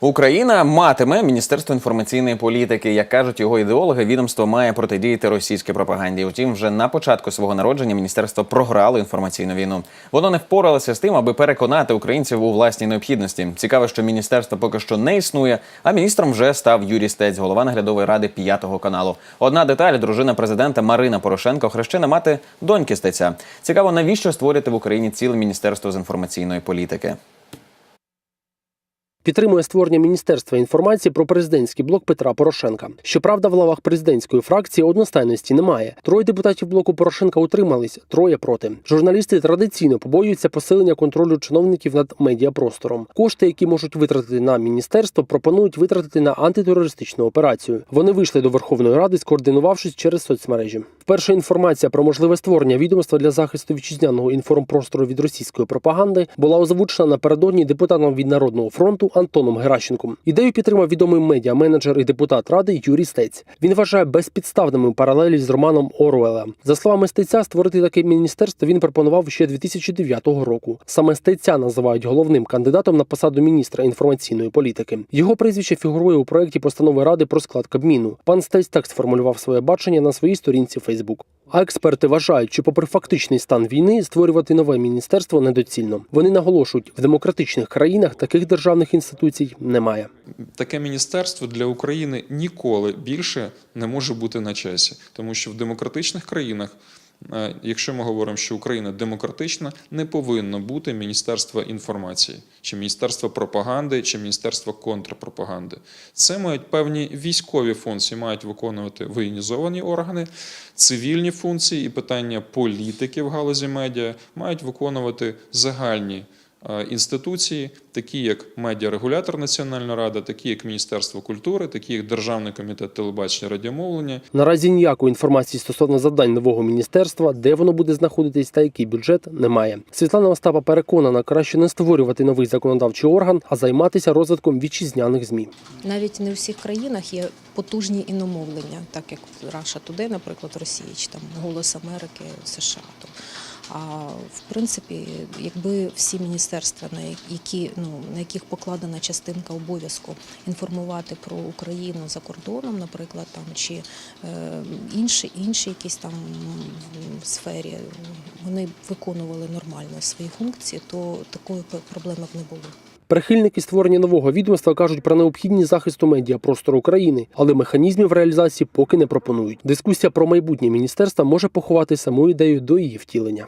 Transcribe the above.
Україна матиме Міністерство інформаційної політики. Як кажуть його ідеологи, відомство має протидіяти російській пропаганді. Утім, вже на початку свого народження міністерство програло інформаційну війну. Воно не впоралося з тим, аби переконати українців у власній необхідності. Цікаво, що міністерство поки що не існує, а міністром вже став Юрій Стець, голова наглядової ради п'ятого каналу. Одна деталь: дружина президента Марина Порошенко хрещена мати доньки Стеця. Цікаво, навіщо створити в Україні ціле міністерство з інформаційної політики. Підтримує створення міністерства інформації про президентський блок Петра Порошенка. Щоправда, в лавах президентської фракції одностайності немає. Троє депутатів блоку Порошенка утримались, троє проти. Журналісти традиційно побоюються посилення контролю чиновників над медіапростором. Кошти, які можуть витратити на міністерство, пропонують витратити на антитерористичну операцію. Вони вийшли до Верховної Ради, скоординувавшись через соцмережі. Вперше інформація про можливе створення відомства для захисту вітчизняного інформпростору від російської пропаганди була озвучена напередодні депутатом від народного фронту Антоном Геращенком. Ідею підтримав відомий медіа-менеджер і депутат ради Юрій Стець. Він вважає безпідставними паралелі з Романом Оруелла. За словами Стеця, створити таке міністерство він пропонував ще 2009 року. Саме Стеця називають головним кандидатом на посаду міністра інформаційної політики. Його прізвище фігурує у проєкті постанови ради про склад Кабміну. Пан Стець так сформулював своє бачення на своїй сторінці Фейсбук. А експерти вважають, що, попри фактичний стан війни, створювати нове міністерство недоцільно. Вони наголошують, в демократичних країнах таких державних інституцій немає. Таке міністерство для України ніколи більше не може бути на часі, тому що в демократичних країнах, якщо ми говоримо, що Україна демократична, не повинно бути міністерства інформації, чи міністерства пропаганди, чи міністерства контрпропаганди. Це мають певні військові функції, мають виконувати воєнізовані органи, цивільні функції і питання політики в галузі медіа мають виконувати загальні е, інституції, такі як медіарегулятор Національна рада, такі як Міністерство культури, такі як Державний комітет телебачення радіомовлення. Наразі ніякої інформації стосовно завдань нового міністерства, де воно буде знаходитись та який бюджет, немає. Світлана Остапа переконана, краще не створювати новий законодавчий орган, а займатися розвитком вітчизняних змі. Навіть не у всіх країнах є потужні іномовлення, так як Раша Туди, наприклад, Росії, чи там Голос Америки, США. А в принципі, якби всі міністерства, на які ну на яких покладена частинка обов'язку інформувати про Україну за кордоном, наприклад, там чи е, інші, інші якісь там сфері, вони виконували нормально свої функції, то такої проблеми б не було. Прихильники створення нового відомства кажуть про необхідність захисту медіапростору України, але механізмів реалізації поки не пропонують. Дискусія про майбутнє міністерства може поховати саму ідею до її втілення.